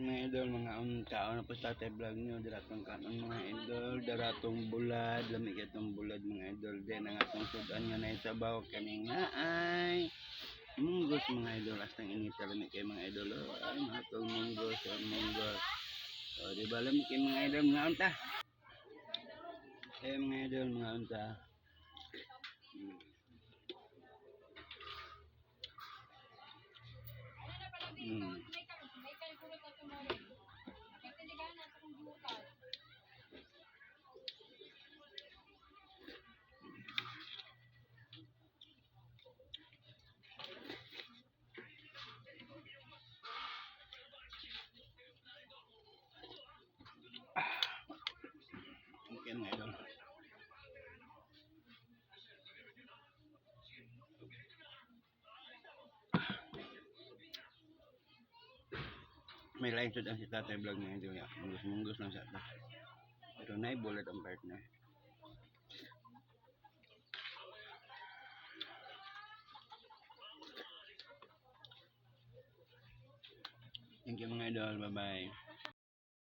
mga idol, mga untaon na po sa tatay vlog nyo, daratong kanon mga idol, daratong bulad, lamig itong bulad mga idol, din ang atong sudan nga na isabaw, kani nga ay, munggos mga idol, astang inita lamig kayo mga idol, oh, ay mga itong munggos, oh, munggos, o di ba lamig kayo mga idol, mga unta, eh mga idol, mga unta. Hmm. May line to si tatay vlog nga idol ya. Munggus-munggus lang sa ta. Pero na bullet ang partner. Thank you mga idol. Bye-bye.